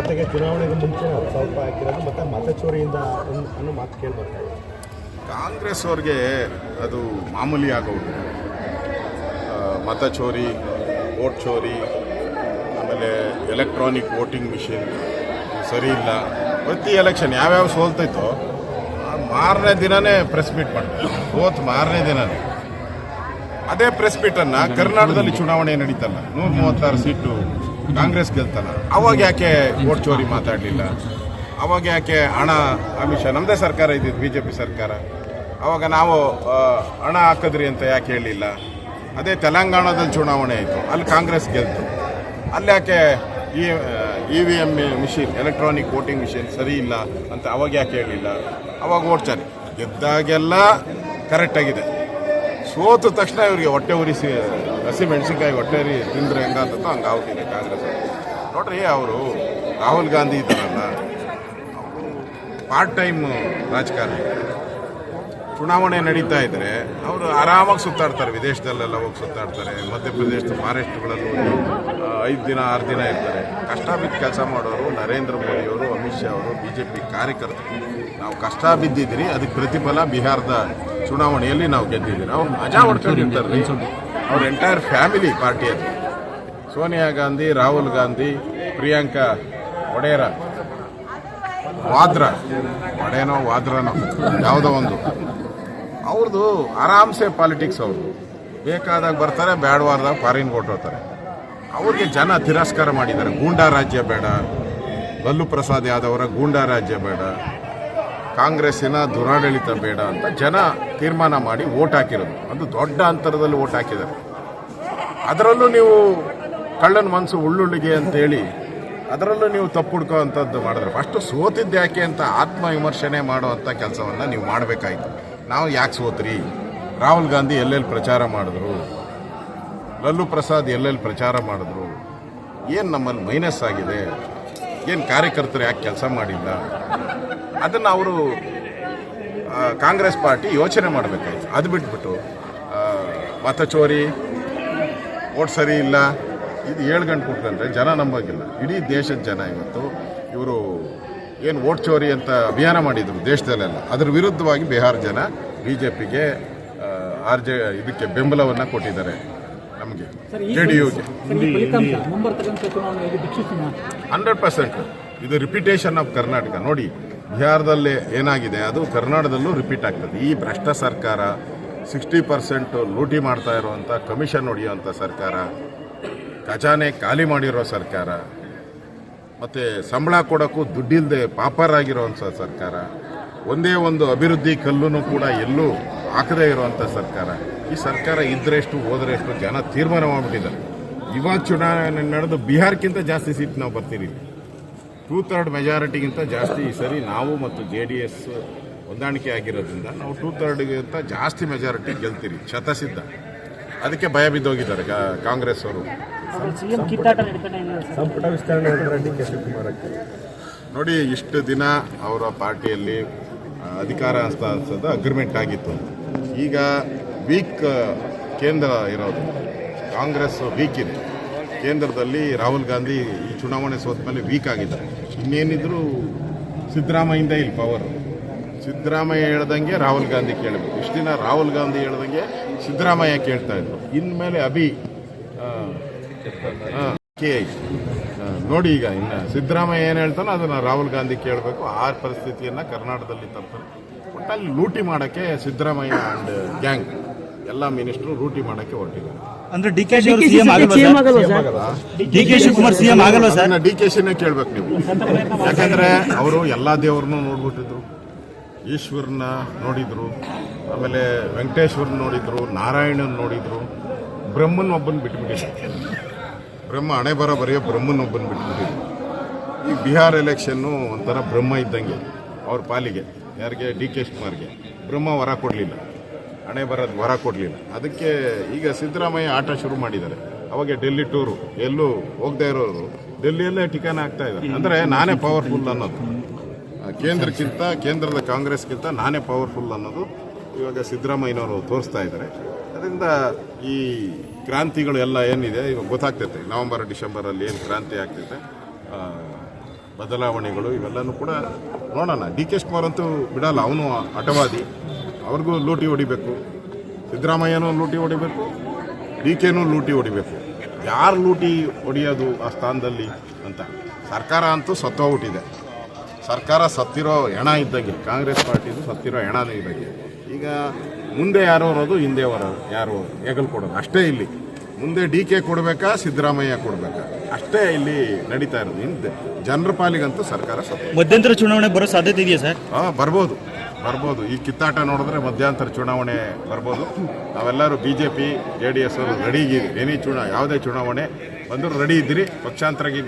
ಖಾತೆಗೆ ಚುನಾವಣೆಗೆ ಮುಂಚೆ ಸ್ವಲ್ಪ ಹಾಕಿರೋದು ಮತ್ತು ಮತಚೋರಿಯಿಂದ ಚೋರಿಯಿಂದ ಅನ್ನೋ ಮಾತು ಕೇಳ್ಬರ್ತಾ ಇದೆ. ಕಾಂಗ್ರೆಸ್ ಅವ್ರಿಗೆ ಅದು ಮಾಮೂಲಿ ಆಗೋದು. ಮತ ಚೋರಿ ವೋಟ್ ಚೋರಿ ಆಮೇಲೆ ಎಲೆಕ್ಟ್ರಾನಿಕ್ ವೋಟಿಂಗ್ ಮಿಷಿನ್ ಸರಿ ಇಲ್ಲ. ಪ್ರತಿ ಎಲೆಕ್ಷನ್ ಯಾವ್ಯಾವ ಸೋಲ್ತೈತೋ ಆ ಮಾರನೇ ದಿನನೇ ಪ್ರೆಸ್ ಮೀಟ್ ಮಾಡ್ತಾರೆ. ಸೋತ್ ಮಾರನೇ ದಿನನೇ. ಅದೇ ಪ್ರೆಸ್ ಮೀಟನ್ನು ಕರ್ನಾಟಕದಲ್ಲಿ ಚುನಾವಣೆ ನಡೀತಲ್ಲ. ನೂರ ಮೂವತ್ತಾರು ಸೀಟು. ಕಾಂಗ್ರೆಸ್ ಗೆಲ್ತಲ್ಲ ಅವಾಗ ಯಾಕೆ ಓಟ್ ಚೋರಿ ಮಾತಾಡಲಿಲ್ಲ? ಅವಾಗ ಯಾಕೆ ಹಣ ಆಮಿಷ ನಮ್ಮದೇ ಸರ್ಕಾರ ಇದ್ದಿದ್ದು ಬಿ ಜೆ ಪಿ ಸರ್ಕಾರ. ಅವಾಗ ನಾವು ಹಣ ಹಾಕಿದ್ರಿ ಅಂತ ಯಾಕೆ ಹೇಳಿಲ್ಲ? ಅದೇ ತೆಲಂಗಾಣದಲ್ಲಿ ಚುನಾವಣೆ ಆಯಿತು. ಅಲ್ಲಿ ಕಾಂಗ್ರೆಸ್ ಗೆಲ್ತು. ಅಲ್ಲಿ ಯಾಕೆ E E V M machine electronic voting machine ಸರಿ ಇಲ್ಲ ಅಂತ ಅವಾಗ ಯಾಕೆ ಹೇಳಿಲ್ಲ? ಅವಾಗ ಚಾರಿ. ಗೆದ್ದಾಗೆಲ್ಲ ಕರೆಕ್ಟಾಗಿದೆ ಸೋತ ತಕ್ಷಣ ಇವರಿಗೆ ಹೊಟ್ಟೆ ಉರಿಸಿ, ಹಸಿ ಮೆಣಸಿನ್ಕಾಯಿ ಹೊಟ್ಟೆ ಉರಿ ತಿಂದ್ರೆ ಹಂಗೆ ಆಗ್ತಿದೆ ಕಾಂಗ್ರೆಸ್. ನೋಡ್ರಿ ಅವರು ರಾಹುಲ್ ಗಾಂಧಿ ಇದ್ದಾರಲ್ಲ, ಅವರು ಪಾರ್ಟ್ ಟೈಮ್ ರಾಜಕಾರಣಿ. ಚುನಾವಣೆ ನಡೀತಾ ಇದ್ರೆ ಅವರು ಆರಾಮಾಗಿ ಸುತ್ತಾಡ್ತಾರೆ, ವಿದೇಶದಲ್ಲೆಲ್ಲ ಹೋಗಿ ಸುತ್ತಾಡ್ತಾರೆ, ಮಧ್ಯಪ್ರದೇಶದ ಹೋಗಿ ಐದು ದಿನ, ಆರು ದಿನ ಇರ್ತಾರೆ. ಕಷ್ಟ ಬಿದ್ದು ಕೆಲಸ ಮಾಡೋರು ನರೇಂದ್ರ ಮೋದಿಯವರು ಅಮಿತ್ ಶಾ ಅವರು ಬಿ ಜೆ ಪಿ ಕಾರ್ಯಕರ್ತರು. ನಾವು ಕಷ್ಟ ಬಿದ್ದಿದ್ದೀರಿ ಅದಕ್ಕೆ ಪ್ರತಿಫಲ ಬಿಹಾರದ ಚುನಾವಣೆಯಲ್ಲಿ ನಾವು ಗೆದ್ದಿದ್ದೀರಿ. ಅವ್ರು ಮಜಾ ಹೊಡ್ಕೊಂಡಿರ್ತಾರೆ ಅವ್ರ ಎಂಟೈರ್ ಫ್ಯಾಮಿಲಿ ಪಾರ್ಟಿಯಲ್ಲಿ ಸೋನಿಯಾ ಗಾಂಧಿ ರಾಹುಲ್ ಗಾಂಧಿ ಪ್ರಿಯಾಂಕಾ ಒಡೇರ ವಾದ್ರ. ಒಡೇನೋ ವಾದ್ರನೋ ಯಾವುದೋ ಒಂದು. ಅವ್ರದ್ದು ಆರಾಮ್ಸೆ ಪಾಲಿಟಿಕ್ಸ್ ಅವ್ರದ್ದು ಬೇಕಾದಾಗ ಬರ್ತಾರೆ ಬ್ಯಾಡ್ವಾರ್ದಾಗ ಫಾರಿನ್ ಕೊಟ್ಟಿರ್ತಾರೆ ಅವ್ರಿಗೆ ಜನ ತಿರಸ್ಕಾರ ಮಾಡಿದ್ದಾರೆ. ಗೂಂಡಾ ರಾಜ್ಯ ಬೇಡ. ಲಲ್ಲು ಪ್ರಸಾದ್ ಯಾದವರ ಗೂಂಡಾ ರಾಜ್ಯ ಬೇಡ, ಕಾಂಗ್ರೆಸ್ಸಿನ ದುರಾಡಳಿತ ಬೇಡ ಅಂತ ಜನ ತೀರ್ಮಾನ ಮಾಡಿ ಓಟ್ ಹಾಕಿರೋದು. ಅದು ದೊಡ್ಡ ಅಂತರದಲ್ಲಿ ಓಟ್ ಹಾಕಿದ್ದಾರೆ. ಅದರಲ್ಲೂ ನೀವು ಕಳ್ಳನ ಮನಸ್ಸು ಉಳ್ಳುಳ್ಳಿಗೆ ಅಂತೇಳಿ, ಅದರಲ್ಲೂ ನೀವು ತಪ್ಪು ಹುಡ್ಕೋವಂಥದ್ದು ಮಾಡಿದ್ರೆ ಫಸ್ಟು ಸೋತಿದ್ದು ಯಾಕೆ ಅಂತ ಆತ್ಮವಿಮರ್ಶನೆ ಮಾಡುವಂಥ ಕೆಲಸವನ್ನು ನೀವು ಮಾಡಬೇಕಾಯ್ತು. ನಾವು ಯಾಕೆ ಸೋತ್ರಿ? ರಾಹುಲ್ ಗಾಂಧಿ ಎಲ್ಲೆಲ್ಲಿ ಪ್ರಚಾರ ಮಾಡಿದ್ರು? ಲಲ್ಲು ಪ್ರಸಾದ್ ಎಲ್ಲೆಲ್ಲಿ ಪ್ರಚಾರ ಮಾಡಿದ್ರು? ಏನು ನಮ್ಮಲ್ಲಿ ಮೈನಸ್ ಆಗಿದೆ? ಏನು ಕಾರ್ಯಕರ್ತರು ಯಾಕೆ ಕೆಲಸ ಮಾಡಿಲ್ಲ? ಅದನ್ನು ಅವರು ಕಾಂಗ್ರೆಸ್ ಪಾರ್ಟಿ ಯೋಚನೆ ಮಾಡಬೇಕಾಯ್ತು. ಅದು ಬಿಟ್ಬಿಟ್ಟು ಮತ ಚೋರಿ ಓಟ್ ಸರಿ ಇಲ್ಲ, ಇದು ಏಳು ಗಂಟೆ ಕೊಟ್ಕೊಂಡ್ರೆ ಜನ ನಂಬೋಗಿಲ್ಲ. ಇಡೀ ದೇಶದ ಜನ ಇವತ್ತು ಇವರು ಏನು ಓಟ್ ಚೋರಿ ಅಂತ ಅಭಿಯಾನ ಮಾಡಿದರು ದೇಶದಲ್ಲೆಲ್ಲ. ಅದ್ರ ವಿರುದ್ಧವಾಗಿ ಬಿಹಾರ ಜನ ಬಿ ಜೆ ಪಿಗೆ ಆರ್ ಜೆ, ಇದಕ್ಕೆ ಬೆಂಬಲವನ್ನು ಕೊಟ್ಟಿದ್ದಾರೆ. ನಮಗೆ. ಜೆ ಡಿ ಯುಗೆ ಹಂಡ್ರೆಡ್ ಪರ್ಸೆಂಟ್. ಇದು ರಿಪಿಟೇಷನ್ ಆಫ್ ಕರ್ನಾಟಕ ನೋಡಿ ಬಿಹಾರದಲ್ಲಿ ಏನಾಗಿದೆ ಅದು ಕರ್ನಾಟಕದಲ್ಲೂ ರಿಪೀಟ್ ಆಗ್ತದೆ. ಈ ಭ್ರಷ್ಟ ಸರ್ಕಾರ ಸಿಕ್ಸ್ಟಿ ಪರ್ಸೆಂಟ್ ಲೂಟಿ ಮಾಡ್ತಾ ಇರುವಂಥ ಕಮಿಷನ್ ಹೊಡೆಯುವಂಥ ಸರ್ಕಾರ ಖಜಾನೆ ಖಾಲಿ ಮಾಡಿರೋ ಸರ್ಕಾರ ಮತ್ತು ಸಂಬಳ ಕೊಡೋಕ್ಕೂ ದುಡ್ಡಿಲ್ಲದೆ ಪಾಪರಾಗಿರುವಂಥ ಸರ್ಕಾರ ಒಂದೇ ಒಂದು ಅಭಿವೃದ್ಧಿ ಕಲ್ಲೂ ಕೂಡ ಎಲ್ಲೂ ಹಾಕದೇ ಇರುವಂಥ ಸರ್ಕಾರ. ಈ ಸರ್ಕಾರ ಇದ್ದರೆಷ್ಟು ಹೋದರೆಷ್ಟು ಜನ ತೀರ್ಮಾನ ಮಾಡಿಬಿಟ್ಟಿದ್ದಾರೆ. ಇವಾಗ ಚುನಾವಣೆ ನಡೆದು ಬಿಹಾರಕ್ಕಿಂತ ಜಾಸ್ತಿ ಸೀಟ್ ನಾವು ಬರ್ತೀರಿ. ಟೂ ಥರ್ಡ್ ಮೆಜಾರಿಟಿಗಿಂತ ಜಾಸ್ತಿ ಈ ಸರಿ ನಾವು ಮತ್ತು ಜೆ ಡಿ ಎಸ್ ಹೊಂದಾಣಿಕೆ ಆಗಿರೋದ್ರಿಂದ ನಾವು ಟೂ ಥರ್ಡ್ಗಿಂತ ಜಾಸ್ತಿ ಮೆಜಾರಿಟಿ ಗೆಲ್ತೀರಿ ಶತಸಿದ್ಧ. ಅದಕ್ಕೆ ಭಯ ಬಿದ್ದೋಗಿದ್ದಾರೆ ಕಾಂಗ್ರೆಸ್ ಅವರು. ಸಂಪುಟ ವಿಸ್ತರಣೆ ನೋಡಿ ಇಷ್ಟು ದಿನ ಅವರ ಪಾರ್ಟಿಯಲ್ಲಿ ಅಧಿಕಾರ ಹಸ್ತಾಂತರದ ಅಗ್ರಿಮೆಂಟ್ ಆಗಿತ್ತು. ಈಗ ವೀಕ್ ಕೇಂದ್ರ ಇರೋದು. ಕಾಂಗ್ರೆಸ್ ವೀಕ್ ಇದೆ. ಕೇಂದ್ರದಲ್ಲಿ ರಾಹುಲ್ ಗಾಂಧಿ ಈ ಚುನಾವಣೆ ಸೋತ ಮೇಲೆ ವೀಕ್ ಆಗಿದ್ದಾರೆ. ಇನ್ನೇನಿದ್ರು ಸಿದ್ದರಾಮಯ್ಯಿಂದ ಇಲ್ಲಿ ಪವರ್ ಸಿದ್ದರಾಮಯ್ಯ ಹೇಳ್ದಂಗೆ ರಾಹುಲ್ ಗಾಂಧಿ ಕೇಳಬೇಕು. ಇಷ್ಟು ದಿನ ರಾಹುಲ್ ಗಾಂಧಿ ಹೇಳ್ದಂಗೆ ಸಿದ್ದರಾಮಯ್ಯ ಕೇಳ್ತಾ ಇದ್ರು. ಇನ್ಮೇಲೆ ಅಭಿ ಕೆ ನೋಡಿ ಈಗ ಇನ್ನು ಸಿದ್ದರಾಮಯ್ಯ ಏನು ಹೇಳ್ತಾನೋ ಅದನ್ನು ರಾಹುಲ್ ಗಾಂಧಿ ಕೇಳಬೇಕು. ಆ ಪರಿಸ್ಥಿತಿಯನ್ನು ಕರ್ನಾಟಕದಲ್ಲಿ ತರ್ತಾರೆ. ಒಟ್ಟಲ್ಲಿ ಲೂಟಿ ಮಾಡೋಕ್ಕೆ ಸಿದ್ದರಾಮಯ್ಯ ಆ್ಯಂಡ್ ಗ್ಯಾಂಗ್ ಎಲ್ಲ ಮಿನಿಸ್ಟ್ರು ಲೂಟಿ ಮಾಡೋಕ್ಕೆ ಹೊರಟಿದ್ದಾರೆ. ಅಂದ್ರೆ D K CM? D K Shivakumar CM ಆಗಲ್ವಾ ಸರ್? ಡಿ ಕೆ ಶಿನೇ ಕೇಳ್ಬೇಕು ನೀವು. ಯಾಕಂದ್ರೆ ಅವರು ಎಲ್ಲ ದೇವ್ರನ್ನೂ ನೋಡ್ಬಿಟ್ಟಿದ್ರು. ಈಶ್ವರನ ನೋಡಿದ್ರು. ಆಮೇಲೆ ವೆಂಕಟೇಶ್ವರನ ನೋಡಿದ್ರು. ನಾರಾಯಣನ್ ನೋಡಿದ್ರು. ಬ್ರಹ್ಮನ್ ಒಬ್ಬನ ಬಿಟ್ಬಿಟ್ಟಿದ್ರು ಬ್ರಹ್ಮ ಹಣೆ ಬರ ಬರೆಯೋ ಬ್ರಹ್ಮನ್ ಒಬ್ಬನ ಬಿಟ್ಬಿಟ್ಟಿದ್ರು ಈ ಬಿಹಾರ್ ಎಲೆಕ್ಷನ್ನು ಒಂಥರ ಬ್ರಹ್ಮ ಇದ್ದಂಗೆ ಅವ್ರ ಪಾಲಿಗೆ. ಯಾರಿಗೆ? D K ಶಿವಕುಮಾರ್ಗೆ. ಬ್ರಹ್ಮ ವರ ಕೊಡಲಿಲ್ಲ. ಹಣೆ ಬರೋದು ವರ ಕೊಡಲಿಲ್ಲ. ಅದಕ್ಕೆ ಈಗ ಸಿದ್ದರಾಮಯ್ಯ ಆಟ ಶುರು ಮಾಡಿದ್ದಾರೆ. ಅವಾಗ ಡೆಲ್ಲಿ ಟೂರು, ಎಲ್ಲೂ ಹೋಗ್ದೇ ಇರೋರು ಡೆಲ್ಲಿಯಲ್ಲೇ ಟಿಕಾನ ಆಗ್ತಾ ಇದ್ದಾರೆ. ಅಂದರೆ ನಾನೇ ಪವರ್ಫುಲ್ ಅನ್ನೋದು. ಕೇಂದ್ರಕ್ಕಿಂತ, ಕೇಂದ್ರದ ಕಾಂಗ್ರೆಸ್ಗಿಂತ ನಾನೇ ಪವರ್ಫುಲ್ ಅನ್ನೋದು ಇವಾಗ ಸಿದ್ದರಾಮಯ್ಯನವರು ತೋರಿಸ್ತಾ ಇದ್ದಾರೆ. ಅದರಿಂದ ಈ ಕ್ರಾಂತಿಗಳು ಎಲ್ಲ ಏನಿದೆ, ಇವಾಗ ಗೊತ್ತಾಗ್ತೈತೆ. ನವಂಬರ್, ಡಿಸೆಂಬರಲ್ಲಿ ಏನು ಕ್ರಾಂತಿ ಆಗ್ತೈತೆ. ಬದಲಾವಣೆಗಳು ಇವೆಲ್ಲನೂ ಕೂಡ ನೋಡೋಣ. ಡಿ ಕೆ ಶಿವಕುಮಾರ್ ಅಂತೂ ಬಿಡಲ್ಲ, ಅವನು ಹಠವಾದಿ. ಅವ್ರಿಗೂ ಲೂಟಿ ಹೊಡಿಬೇಕು. ಸಿದ್ದರಾಮಯ್ಯನೂ ಲೂಟಿ ಹೊಡಿಬೇಕು. ಡಿ ಕೆನೂ ಲೂಟಿ ಹೊಡಿಬೇಕು. ಯಾರು ಲೂಟಿ ಹೊಡೆಯೋದು ಆ ಸ್ಥಾನದಲ್ಲಿ ಅಂತ. ಸರ್ಕಾರ ಅಂತೂ ಸತ್ತೋಗ್ಬಿಟ್ಟಿದೆ ಸರ್ಕಾರ ಸತ್ತಿರೋ ಹೆಣ ಇದ್ದಂಗೆ, ಕಾಂಗ್ರೆಸ್ ಪಾರ್ಟಿದು ಸತ್ತಿರೋ ಹೆಣನೇ ಇದ್ದಂಗೆ. ಈಗ ಮುಂದೆ ಯಾರು ಬರೋದು ಹಿಂದೆ ಬರೋದು ಯಾರು ಹೆಗಲು ಕೊಡೋದು ಅಷ್ಟೇ ಇಲ್ಲಿ. ಮುಂದೆ ಡಿ ಕೆ ಕೊಡಬೇಕಾ ಸಿದ್ದರಾಮಯ್ಯ ಕೊಡಬೇಕಾ? ಅಷ್ಟೇ ಇಲ್ಲಿ ನಡೀತಾ ಇರೋದು. ಹಿಂದೆ ಜನರ ಪಾಲಿಗಂತೂ ಸರ್ಕಾರ ಸಪೋರ್ಟ್ ಮಧ್ಯಂತರ ಚುನಾವಣೆ ಬರೋ ಸಾಧ್ಯತೆ ಇದೆಯಾ ಸರ್? ಹಾ ಬರ್ಬೋದು. ಬರ್ಬೋದು. ಈ ಕಿತ್ತಾಟ ನೋಡಿದ್ರೆ ಮಧ್ಯಂತರ ಚುನಾವಣೆ ಬರ್ಬೋದು. ನಾವೆಲ್ಲರೂ B J P J D S ಅವರು ರೆಡಿ ಎನಿ ಚುನಾ ಯಾವುದೇ ಚುನಾವಣೆ ಬಂದರೂ ರೆಡಿ ಇದ್ದೀರಿ. ಪಕ್ಷಾಂತರಕ್ಕೆ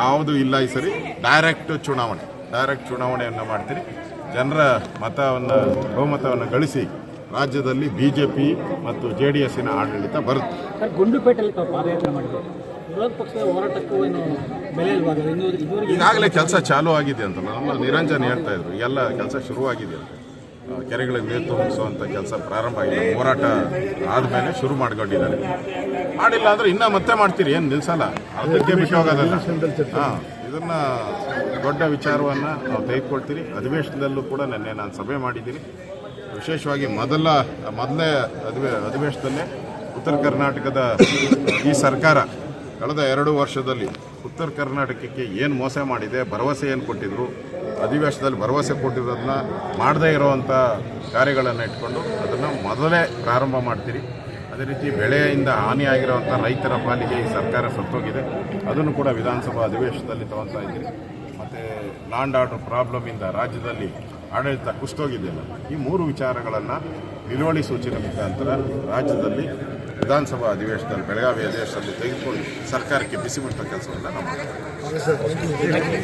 ಯಾವುದು ಇಲ್ಲ ಈ ಸರಿ. ಡೈರೆಕ್ಟ್ ಚುನಾವಣೆ. ಡೈರೆಕ್ಟ್ ಚುನಾವಣೆಯನ್ನು ಮಾಡ್ತೀರಿ. ಜನರ ಮತವನ್ನು ಬಹುಮತವನ್ನು ಗಳಿಸಿ. ರಾಜ್ಯದಲ್ಲಿ ಬಿ ಜೆ ಪಿ ಮತ್ತು ಜೆ ಡಿ ಎಸ್ಸಿನ ಆಡಳಿತ ಬರುತ್ತೆ. ಗುಂಡುಪೇಟೆಯಲ್ಲಿ ಪಾದಯಾತ್ರೆ ಮಾಡಿದ್ರು. ವಿರೋಧ ಪಕ್ಷದ ಹೋರಾಟಕ್ಕೂ ಏನು ಬೆಲೆ ಇಲ್ವಾ? ಅದು ಇನ್ನೂ ಇದುವರೆಗೆ ಈಗಾಗಲೇ ಕೆಲಸ ಚಾಲೂ ಆಗಿದೆ ಅಂತ ನಮ್ಮ ನಿರಂಜನ್ ಹೇಳ್ತಾ ಇದ್ರು. ಎಲ್ಲ ಕೆಲಸ ಶುರುವಾಗಿದೆ ಅಂತ. ಕೆರೆಗಳಿಗೆ ನೀರು ತುಂಬಿಸುವಂಥ ಕೆಲಸ ಪ್ರಾರಂಭ ಆಗಿದೆ. ಹೋರಾಟ ಆದಮೇಲೆ ಶುರು ಮಾಡ್ಕೊಂಡಿದ್ದಾರೆ. ಮಾಡಿಲ್ಲ ಅಂದ್ರೆ ಇನ್ನೂ ಮತ್ತೆ ಮಾಡ್ತೀರಿ. ಏನು ನಿಲ್ಸಲ್ಲ. ಅದಕ್ಕೆ ಬಿಟ್ಟು ಹೋಗೋದಲ್ಲ. ಹಾಂ ಇದನ್ನು ದೊಡ್ಡ ವಿಚಾರವನ್ನು ನಾವು ತೆಗೆದುಕೊಳ್ತೀರಿ. ಅಧಿವೇಶನದಲ್ಲೂ ಕೂಡ ನಿನ್ನೆ ನಾನು ಸಭೆ ಮಾಡಿದ್ದೀನಿ. ವಿಶೇಷವಾಗಿ ಮೊದಲ ಮೊದಲೇ ಅಧಿವೇ, ಅಧಿವೇಶನದಲ್ಲೇ ಉತ್ತರ ಕರ್ನಾಟಕದ ಈ ಸರ್ಕಾರ ಕಳೆದ ಎರಡು ವರ್ಷದಲ್ಲಿ ಉತ್ತರ ಕರ್ನಾಟಕಕ್ಕೆ ಏನು ಮೋಸ ಮಾಡಿದೆ, ಭರವಸೆ ಏನು ಕೊಟ್ಟಿದ್ರು, ಅಧಿವೇಶನದಲ್ಲಿ ಭರವಸೆ ಕೊಟ್ಟಿರೋದನ್ನ ಮಾಡದೇ ಇರುವಂಥ ಕಾರ್ಯಗಳನ್ನು ಇಟ್ಕೊಂಡು ಅದನ್ನು ಮೊದಲೇ ಪ್ರಾರಂಭ ಮಾಡ್ತೀರಿ. ಅದೇ ರೀತಿ ಬೆಳೆಯಿಂದ ಹಾನಿಯಾಗಿರುವಂಥ ರೈತರ ಪಾಲಿಗೆ ಈ ಸರ್ಕಾರ ಸತ್ತೋಗಿದೆ. ಅದನ್ನು ಕೂಡ ವಿಧಾನಸಭಾ ಅಧಿವೇಶನದಲ್ಲಿ ತಗೊತಾ ಇದ್ದೀರಿ. ಮತ್ತು ಲ್ಯಾಂಡ್ ಆರ್ಡರ್ ಪ್ರಾಬ್ಲಮಿಂದ ರಾಜ್ಯದಲ್ಲಿ ಆಡಳಿತ ಕುಸ್ತೋಗಿದ್ದಿಲ್ಲ ಈ ಮೂರು ವಿಚಾರಗಳನ್ನು ನಿಲುವಳಿ ಸೂಚನೆ ಮುಖಾಂತರ ರಾಜ್ಯದಲ್ಲಿ ವಿಧಾನಸಭಾ ಅಧಿವೇಶನದಲ್ಲಿ ಬೆಳಗಾವಿ ಅಧಿವೇಶನದಲ್ಲಿ ತೆಗೆದುಕೊಂಡು ಸರ್ಕಾರಕ್ಕೆ ಬಿಸಿ ಕೆಲಸವನ್ನು ನಾವು ಮಾಡ್ತೀವಿ